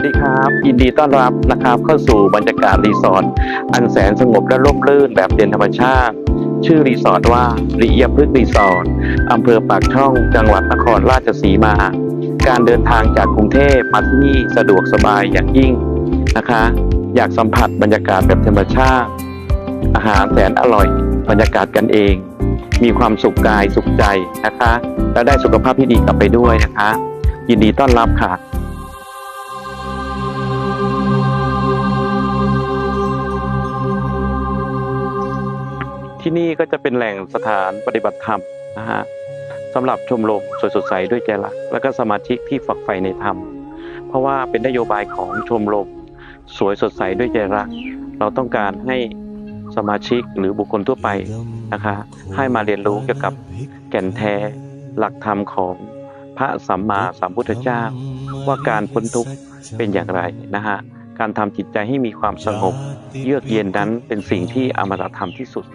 สดีครับ ยินดีต้อนรับนะครับเข้าสู่บรรยากาศรีสอร์ทอันแสนสงบและร่มรื่นแบบเด่นธรรมชาติ ชื่อรีสอร์ทว่าริยพฤกษ์รีสอร์ทอำเภอปากช่องจังหวัดนครราชสีมา การเดินทางจากกรุงเทพมาที่นี่สะดวกสบายอย่างยิ่งนะคะ อยากสัมผัสบรรยากาศแบบธรรมชาติ อาหารแสนอร่อย บรรยากาศกันเอง มีความสุขกายสุขใจนะคะ และได้สุขภาพที่ดีกลับไปด้วยนะคะ ยินดีต้อนรับค่ะ ก็จะเป็นแหล่งสถานปฏิบัติธรรมนะฮะสำหรับชมรมสวยสดใสด้วยใจรัก และก็สมาชิกที่ฝักใฝ่ในธรรม เพราะว่าเป็นนโยบายของชมรมสวยสดใสด้วยใจรัก เราต้องการให้สมาชิกหรือบุคคลทั่วไปนะคะให้มาเรียนรู้เกี่ยวกับแก่นแท้หลักธรรมของพระสัมมาสัมพุทธเจ้า ว่าการพ้นทุกข์เป็นอย่างไรนะฮะการทำจิตใจให้มีความสงบ เยือกเย็นนั้นเป็นสิ่งที่อมตะธรรมที่สุด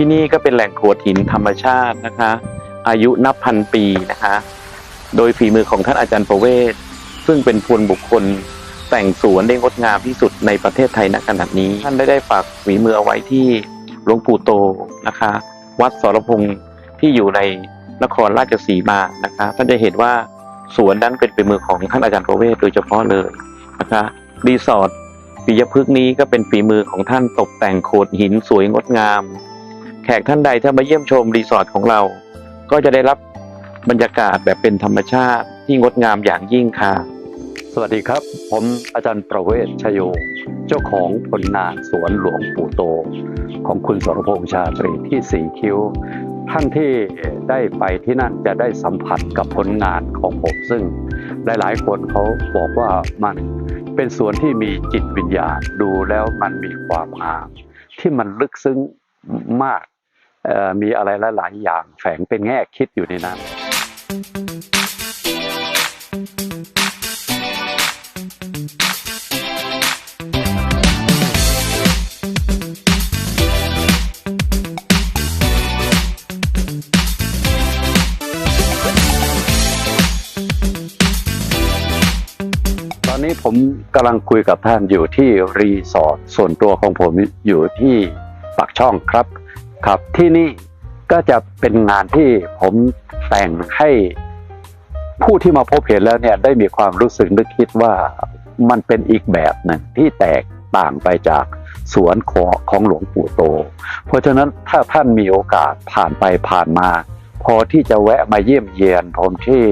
ที่นี่ก็เป็นแหล่งโขดหินธรรมชาตินะคะ อายุนับพันปีนะคะ โดยฝีมือของท่านอาจารย์ประเวศ ซึ่งเป็นพลบุคคลแต่งสวนได้งดงามที่สุดในประเทศไทยณขณะนี้ ท่านได้ได้ฝากฝีมือเอาไว้ที่หลวงปู่โตนะคะ วัดสรพงษ์ที่อยู่ในนครราชสีมานะคะท่านจะเห็นว่าสวนนั้นเป็นฝีมือของท่านอาจารย์ประเวศโดยเฉพาะเลยนะคะรีสอร์ทปิยพฤกษ์นี้ก็เป็นฝีมือของท่านตกแต่งโขดหินสวยงดงาม ขกท่านใดถ้ามาเยี่ยมชมรีสอร์ทของเรา ก็จะได้รับบรรยากาศแบบเป็นธรรมชาติที่งดงามอย่างยิ่งค่ะ สวัสดีครับ ผมอาจารย์ประเวศชโย เจ้าของผลงานสวนหลวงปู่โต ของคุณสรพงษ์ชาตรีที่สีคิ้ว ท่านที่ได้ไปที่นั่นจะได้สัมผัสกับผลงานของผมซึ่ง หลายๆ คนเขาบอกว่ามันเป็นสวนที่มีจิตวิญญาณดูแล้วมันมีความงามที่มันลึกซึ้งมาก มีอะไรหลาย ๆ อย่างแฝงเป็นแง่คิดอยู่ในนั้นตอนนี้ผมกำลังคุยกับท่านอยู่ที่รีสอร์ทส่วนตัวของผมอยู่ที่ปากช่องครับ ครับที่นี่ก็จะเป็นงานที่ผมแต่งให้ผู้ที่มาพบเห็นแล้วเนี่ยได้มีความรู้สึกนึกคิดว่ามันเป็นอีกแบบหนึ่งที่แตกต่างไปจากสวนของของหลวงปู่โต เพราะฉะนั้นถ้าท่านมีโอกาสผ่านไปผ่านมา พอที่จะแวะมาเยี่ยมเยียนผมที่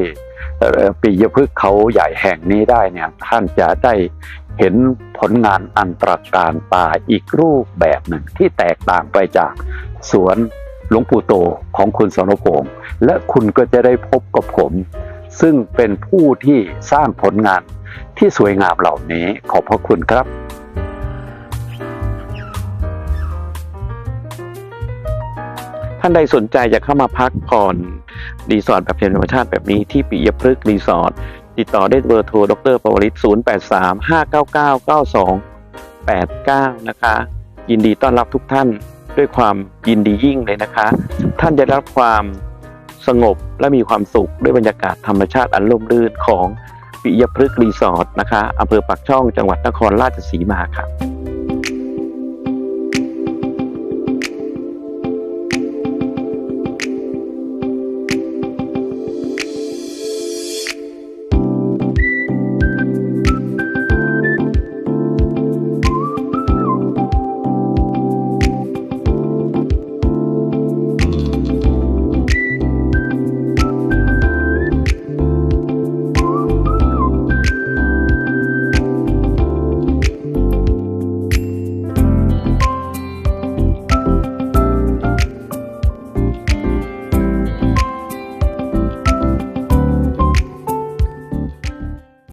ปียพฤกษ์เขาใหญ่แห่งนี้ได้เนี่ยท่านจะได้เห็นผลงานอันตรการตาอีกรูปแบบหนึ่งที่แตกต่างไปจาก สวนหลวงปู่โตของคุณสรพงษ์และคุณก็จะได้พบกับผม ซึ่งเป็นผู้ที่สร้างผลงานที่สวยงามเหล่านี้ขอบพระคุณครับท่านใดสนใจจะเข้ามาพักผ่อนรีสอร์ทแบบธรรมชาติแบบนี้ที่ปิยพฤกษ์รีสอร์ทติดต่อได้เบอร์โทร ดรปวริศ0 8 3 5 9 9 9 2 8 9 นะคะ ยินดีต้อนรับทุกท่าน ด้วยความยินดียิ่งเลยนะคะ ท่านจะรับความสงบและมีความสุขด้วยบรรยากาศธรรมชาติอันร่มรื่นของปิยพฤกษ์รีสอร์ทนะคะอำเภอปากช่องจังหวัดนครราชสีมาค่ะ